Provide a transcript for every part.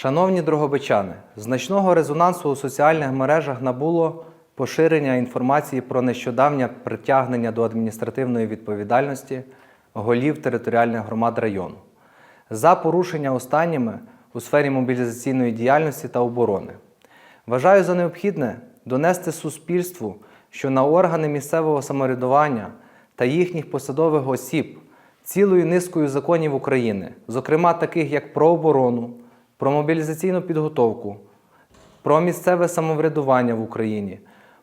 Шановні дрогобичани, значного резонансу у соціальних мережах набуло поширення інформації про нещодавнє притягнення до адміністративної відповідальності голів територіальних громад району за порушення останніми у сфері мобілізаційної діяльності та оборони. Вважаю за необхідне донести суспільству, що на органи місцевого самоврядування та їхніх посадових осіб цілою низкою законів України, зокрема таких як про оборону, про мобілізаційну підготовку, про місцеве самоврядування в Україні,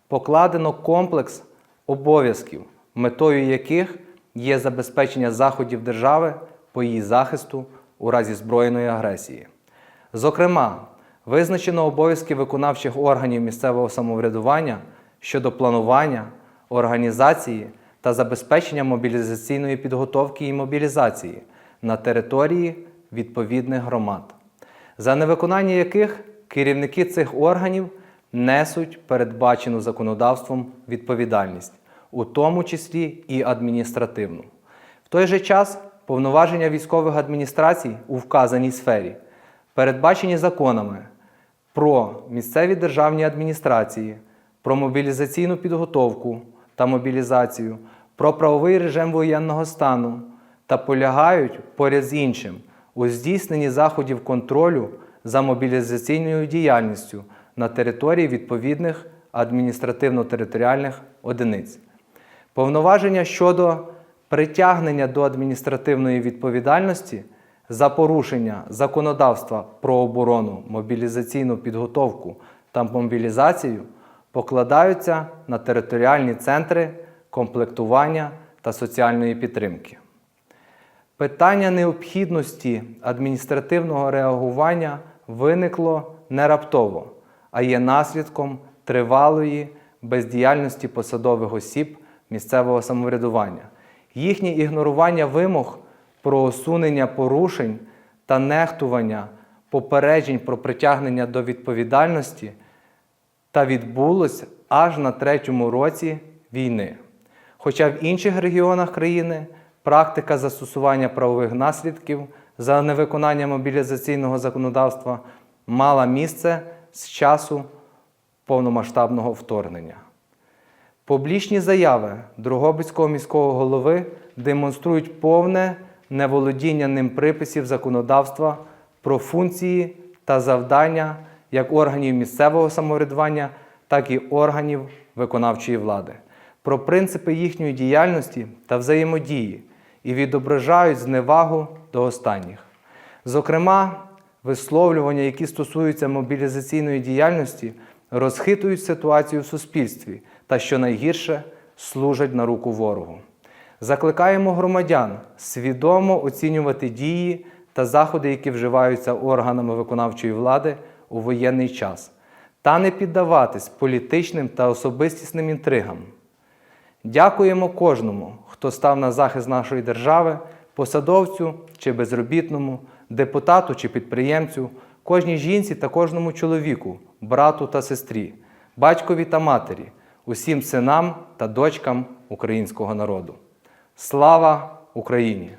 покладено комплекс обов'язків, метою яких є забезпечення заходів держави по її захисту у разі збройної агресії. Зокрема, визначено обов'язки виконавчих органів місцевого самоврядування щодо планування, організації та забезпечення мобілізаційної підготовки і мобілізації на території відповідних громад, за невиконання яких керівники цих органів несуть передбачену законодавством відповідальність, у тому числі і адміністративну. В той же час повноваження військових адміністрацій у вказаній сфері передбачені законами про місцеві державні адміністрації, про мобілізаційну підготовку та мобілізацію, про правовий режим воєнного стану та полягають поряд з іншим у здійсненні заходів контролю за мобілізаційною діяльністю на території відповідних адміністративно-територіальних одиниць. Повноваження щодо притягнення до адміністративної відповідальності за порушення законодавства про оборону, мобілізаційну підготовку та мобілізацію покладаються на територіальні центри комплектування та соціальної підтримки. Питання необхідності адміністративного реагування виникло не раптово, а є наслідком тривалої бездіяльності посадових осіб місцевого самоврядування, їхнє ігнорування вимог про усунення порушень та нехтування попереджень про притягнення до відповідальності та відбулось аж на третьому році війни. Хоча в інших регіонах країни практика застосування правових наслідків за невиконання мобілізаційного законодавства мала місце з часу повномасштабного вторгнення. Публічні заяви Дрогобицького міського голови демонструють повне неволодіння ним приписів законодавства про функції та завдання як органів місцевого самоврядування, так і органів виконавчої влади, про принципи їхньої діяльності та взаємодії і відображають зневагу до останніх. Зокрема, висловлювання, які стосуються мобілізаційної діяльності, розхитують ситуацію в суспільстві та, що найгірше, служать на руку ворогу. Закликаємо громадян свідомо оцінювати дії та заходи, які вживаються органами виконавчої влади у воєнний час, та не піддаватись політичним та особистісним інтригам. Дякуємо кожному, хто став на захист нашої держави, посадовцю чи безробітному, депутату чи підприємцю, кожній жінці та кожному чоловіку, брату та сестрі, батькові та матері, усім синам та дочкам українського народу. Слава Україні!